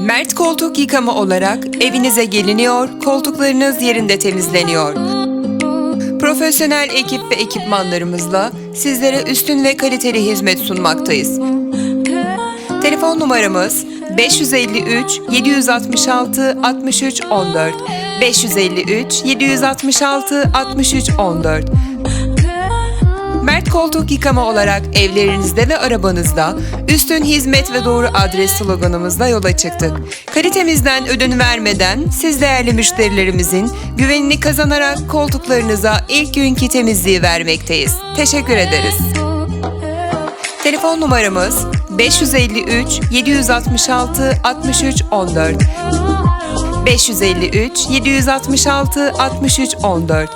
Mert Koltuk Yıkama olarak evinize geliniyor, koltuklarınız yerinde temizleniyor. Profesyonel ekip ve ekipmanlarımızla sizlere üstün ve kaliteli hizmet sunmaktayız. Telefon numaramız 553 766 63 14 553 766 63 14 Mert Koltuk Yıkama olarak evlerinizde ve arabanızda üstün hizmet ve doğru adres sloganımızla yola çıktık. Kalitemizden ödün vermeden siz değerli müşterilerimizin güvenini kazanarak koltuklarınıza ilk günkü temizliği vermekteyiz. Teşekkür ederiz. Telefon numaramız 553 766 63 14 553 766 63 14